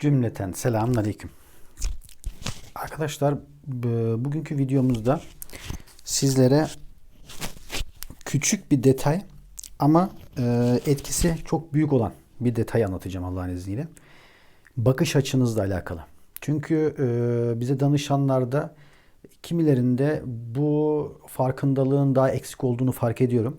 Cümleten selamun aleyküm. Arkadaşlar bugünkü videomuzda sizlere küçük bir detay ama e, etkisi çok büyük olan bir detay anlatacağım Allah'ın izniyle. Bakış açınızla alakalı. Çünkü e, bize danışanlarda kimilerinde bu farkındalığın daha eksik olduğunu fark ediyorum.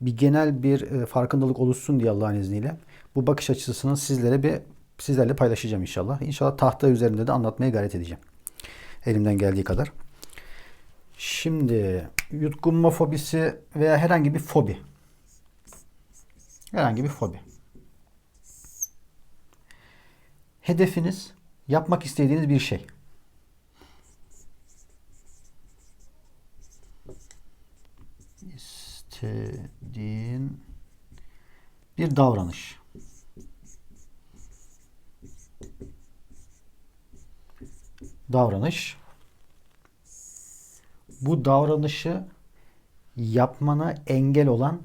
Bir genel bir e, farkındalık oluşsun diye Allah'ın izniyle bu bakış açısını sizlere bir sizlerle paylaşacağım inşallah. İnşallah tahta üzerinde de anlatmaya gayret edeceğim. Elimden geldiği kadar. Şimdi yutkunma fobisi veya herhangi bir fobi. Herhangi bir fobi. Hedefiniz yapmak istediğiniz bir şey. İstediğin bir davranış. Davranış. Bu davranışı yapmana engel olan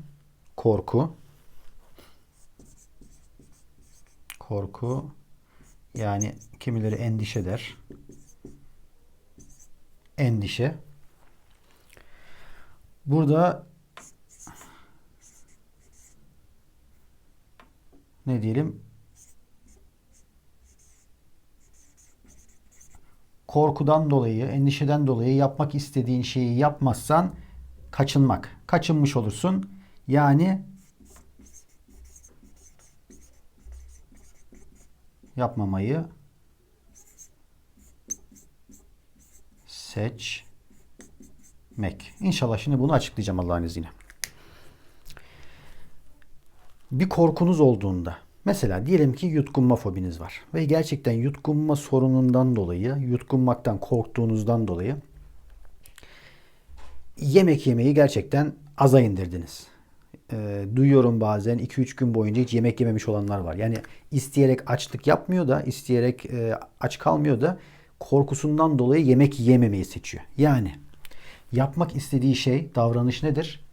korku. Korku yani kimileri endişe der. Endişe. Burada ne diyelim? Korkudan dolayı, endişeden dolayı yapmak istediğin şeyi yapmazsan kaçınmak. Kaçınmış olursun. Yani yapmamayı seçmek. İnşallah şimdi bunu açıklayacağım Allah'ın izniyle. Bir korkunuz olduğunda mesela diyelim ki yutkunma fobiniz var ve gerçekten yutkunma sorunundan dolayı, yutkunmaktan korktuğunuzdan dolayı yemek yemeyi gerçekten aza indirdiniz. E, duyuyorum bazen 2-3 gün boyunca hiç yemek yememiş olanlar var. Yani isteyerek açlık yapmıyor da, isteyerek e, aç kalmıyor da korkusundan dolayı yemek yememeyi seçiyor. Yani yapmak istediği şey, davranış nedir?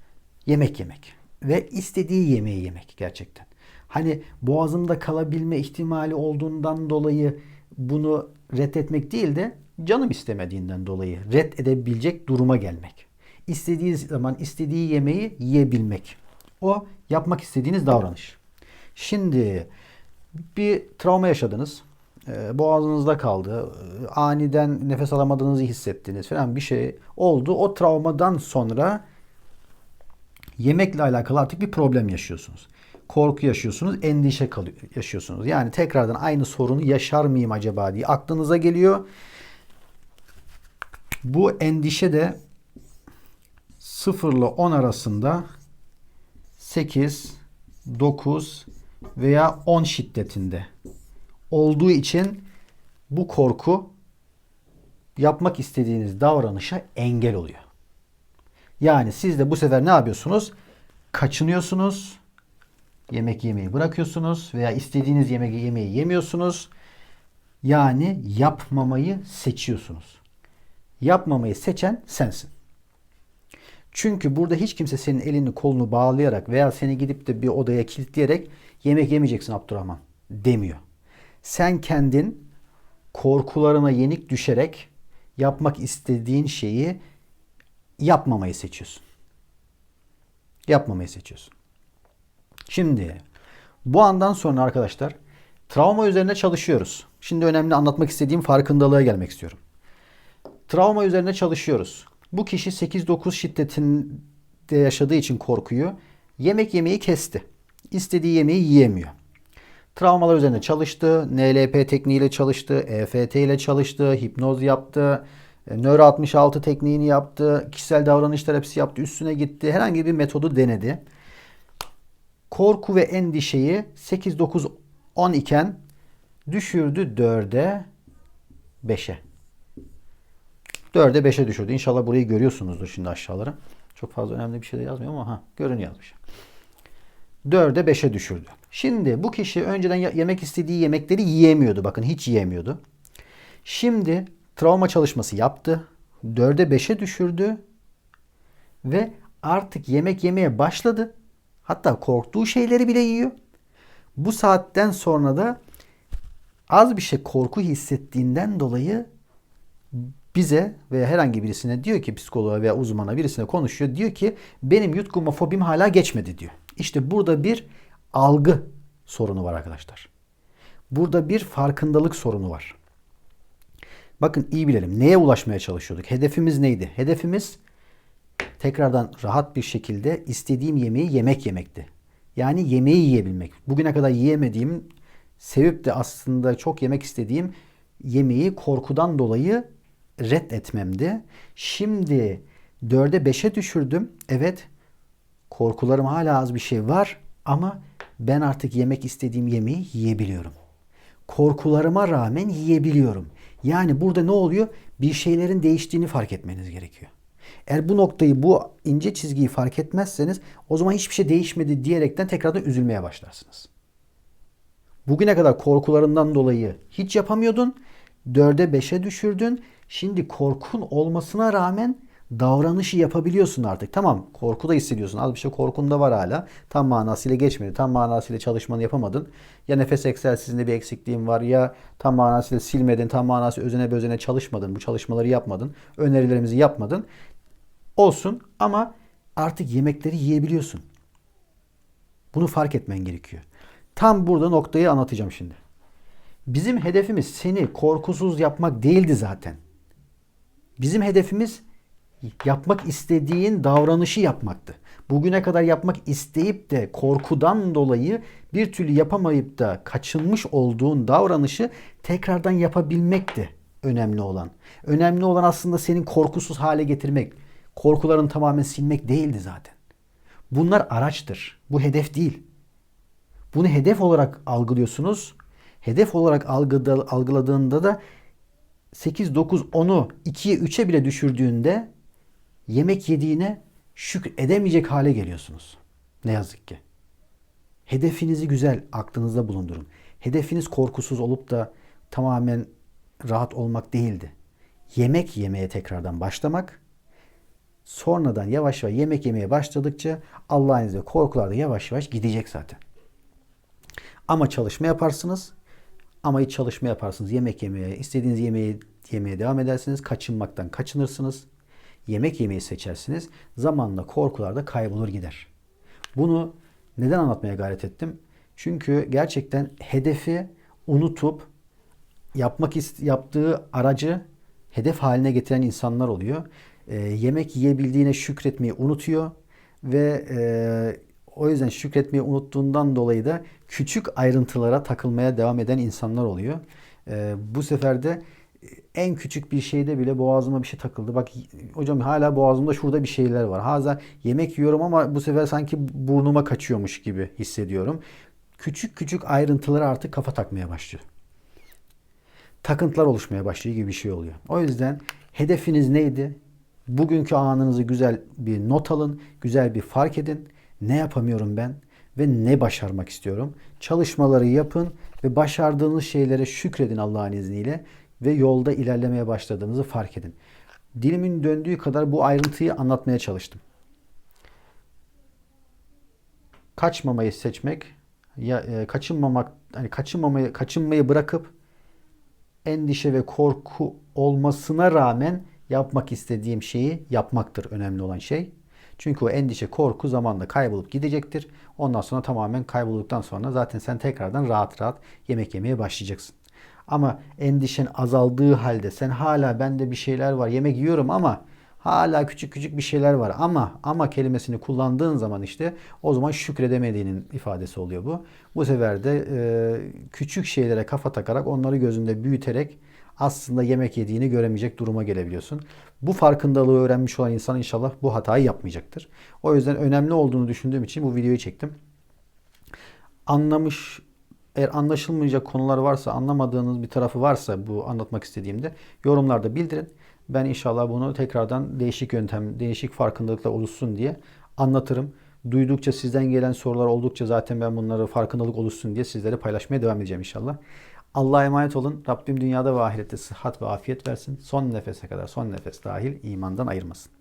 Yemek yemek. Ve istediği yemeği yemek gerçekten. Hani boğazında kalabilme ihtimali olduğundan dolayı bunu reddetmek değil de canım istemediğinden dolayı reddedebilecek duruma gelmek. İstediği zaman istediği yemeği yiyebilmek. O yapmak istediğiniz davranış. Şimdi bir travma yaşadınız. Ee, boğazınızda kaldı. Ee, Aniden nefes alamadığınızı hissettiniz falan bir şey oldu. O travmadan sonra yemekle alakalı artık bir problem yaşıyorsunuz. Korku yaşıyorsunuz, endişe kalıyor, yaşıyorsunuz. Yani tekrardan aynı sorunu yaşar mıyım acaba diye aklınıza geliyor. Bu endişe de 0 ile 10 arasında 8, 9 veya 10 şiddetinde olduğu için bu korku yapmak istediğiniz davranışa engel oluyor. Yani siz de bu sefer ne yapıyorsunuz? Kaçınıyorsunuz. Yemek yemeyi bırakıyorsunuz veya istediğiniz yemeği yemeyi yemiyorsunuz. Yani yapmamayı seçiyorsunuz. Yapmamayı seçen sensin. Çünkü burada hiç kimse senin elini kolunu bağlayarak veya seni gidip de bir odaya kilitleyerek yemek yemeyeceksin Abdurrahman demiyor. Sen kendin korkularına yenik düşerek yapmak istediğin şeyi yapmamayı seçiyorsun. Yapmamayı seçiyorsun. Şimdi bu andan sonra arkadaşlar travma üzerine çalışıyoruz. Şimdi önemli anlatmak istediğim farkındalığa gelmek istiyorum. Travma üzerine çalışıyoruz. Bu kişi 8-9 şiddetinde yaşadığı için korkuyu yemek yemeyi kesti. İstediği yemeği yiyemiyor. Travmalar üzerine çalıştı. NLP tekniğiyle çalıştı. EFT ile çalıştı. Hipnoz yaptı. e, Nöro 66 tekniğini yaptı. Kişisel davranış terapisi yaptı. Üstüne gitti. Herhangi bir metodu denedi. Korku ve endişeyi 8, 9, 10 iken düşürdü 4'e 5'e. 4'e 5'e düşürdü. İnşallah burayı görüyorsunuzdur şimdi aşağılara. Çok fazla önemli bir şey de yazmıyor ama ha görünüyor yazmış. 4'e 5'e düşürdü. Şimdi bu kişi önceden yemek istediği yemekleri yiyemiyordu. Bakın hiç yiyemiyordu. Şimdi travma çalışması yaptı. 4'e 5'e düşürdü. Ve artık yemek yemeye başladı. Hatta korktuğu şeyleri bile yiyor. Bu saatten sonra da az bir şey korku hissettiğinden dolayı bize veya herhangi birisine diyor ki psikoloğa veya uzmana birisine konuşuyor. Diyor ki benim yutkunma fobim hala geçmedi diyor. İşte burada bir algı sorunu var arkadaşlar. Burada bir farkındalık sorunu var. Bakın iyi bilelim. Neye ulaşmaya çalışıyorduk? Hedefimiz neydi? Hedefimiz tekrardan rahat bir şekilde istediğim yemeği yemek yemekti. Yani yemeği yiyebilmek. Bugüne kadar yiyemediğim, sevip de aslında çok yemek istediğim yemeği korkudan dolayı reddetmemdi. Şimdi 4'e 5'e düşürdüm. Evet korkularım hala az bir şey var ama ben artık yemek istediğim yemeği yiyebiliyorum. Korkularıma rağmen yiyebiliyorum. Yani burada ne oluyor? Bir şeylerin değiştiğini fark etmeniz gerekiyor. Eğer bu noktayı, bu ince çizgiyi fark etmezseniz o zaman hiçbir şey değişmedi diyerekten tekrardan üzülmeye başlarsınız. Bugüne kadar korkularından dolayı hiç yapamıyordun. 4'e 5'e düşürdün. Şimdi korkun olmasına rağmen davranışı yapabiliyorsun artık. Tamam korku da hissediyorsun. Az bir şey korkun da var hala. Tam manasıyla geçmedi. Tam manasıyla çalışmanı yapamadın. Ya nefes egzersizinde bir eksikliğin var ya tam manasıyla silmedin. Tam manasıyla özene bezene çalışmadın. Bu çalışmaları yapmadın. Önerilerimizi yapmadın. Olsun ama artık yemekleri yiyebiliyorsun. Bunu fark etmen gerekiyor. Tam burada noktayı anlatacağım şimdi. Bizim hedefimiz seni korkusuz yapmak değildi zaten. Bizim hedefimiz yapmak istediğin davranışı yapmaktı. Bugüne kadar yapmak isteyip de korkudan dolayı bir türlü yapamayıp da kaçınmış olduğun davranışı tekrardan yapabilmekti önemli olan. Önemli olan aslında senin korkusuz hale getirmek, korkuların tamamen silmek değildi zaten. Bunlar araçtır. Bu hedef değil. Bunu hedef olarak algılıyorsunuz. Hedef olarak algıladığında da 8, 9, 10'u 2'ye 3'e bile düşürdüğünde yemek yediğine şükür edemeyecek hale geliyorsunuz. Ne yazık ki. Hedefinizi güzel aklınızda bulundurun. Hedefiniz korkusuz olup da tamamen rahat olmak değildi. Yemek yemeye tekrardan başlamak. Sonradan yavaş yavaş yemek yemeye başladıkça Allah'ın izniyle korkular da yavaş yavaş gidecek zaten. Ama çalışma yaparsınız. Ama hiç çalışma yaparsınız. Yemek yemeye, istediğiniz yemeği yemeye devam edersiniz. Kaçınmaktan kaçınırsınız. Yemek yemeyi seçersiniz. Zamanla korkular da kaybolur gider. Bunu neden anlatmaya gayret ettim? Çünkü gerçekten hedefi unutup yapmak yaptığı aracı hedef haline getiren insanlar oluyor. Ee, yemek yiyebildiğine şükretmeyi unutuyor ve e, o yüzden şükretmeyi unuttuğundan dolayı da küçük ayrıntılara takılmaya devam eden insanlar oluyor. Ee, bu sefer de en küçük bir şeyde bile boğazıma bir şey takıldı. Bak hocam hala boğazımda şurada bir şeyler var. Haza yemek yiyorum ama bu sefer sanki burnuma kaçıyormuş gibi hissediyorum. Küçük küçük ayrıntılara artık kafa takmaya başlıyor. Takıntılar oluşmaya başlıyor gibi bir şey oluyor. O yüzden hedefiniz neydi? Bugünkü anınızı güzel bir not alın, güzel bir fark edin. Ne yapamıyorum ben ve ne başarmak istiyorum? Çalışmaları yapın ve başardığınız şeylere şükredin Allah'ın izniyle ve yolda ilerlemeye başladığınızı fark edin. Dilimin döndüğü kadar bu ayrıntıyı anlatmaya çalıştım. Kaçmamayı seçmek, ya e, kaçınmamak, hani kaçınmamayı kaçınmayı bırakıp endişe ve korku olmasına rağmen yapmak istediğim şeyi yapmaktır önemli olan şey. Çünkü o endişe, korku zamanla kaybolup gidecektir. Ondan sonra tamamen kaybolduktan sonra zaten sen tekrardan rahat rahat yemek yemeye başlayacaksın. Ama endişen azaldığı halde sen hala bende bir şeyler var yemek yiyorum ama hala küçük küçük bir şeyler var ama ama kelimesini kullandığın zaman işte o zaman şükredemediğinin ifadesi oluyor bu. Bu sefer de e, küçük şeylere kafa takarak onları gözünde büyüterek aslında yemek yediğini göremeyecek duruma gelebiliyorsun. Bu farkındalığı öğrenmiş olan insan inşallah bu hatayı yapmayacaktır. O yüzden önemli olduğunu düşündüğüm için bu videoyu çektim. Anlamış eğer anlaşılmayacak konular varsa, anlamadığınız bir tarafı varsa bu anlatmak istediğimde yorumlarda bildirin. Ben inşallah bunu tekrardan değişik yöntem, değişik farkındalıkla oluşsun diye anlatırım. Duydukça sizden gelen sorular oldukça zaten ben bunları farkındalık oluşsun diye sizlere paylaşmaya devam edeceğim inşallah. Allah'a emanet olun. Rabbim dünyada ve ahirette sıhhat ve afiyet versin. Son nefese kadar, son nefes dahil imandan ayırmasın.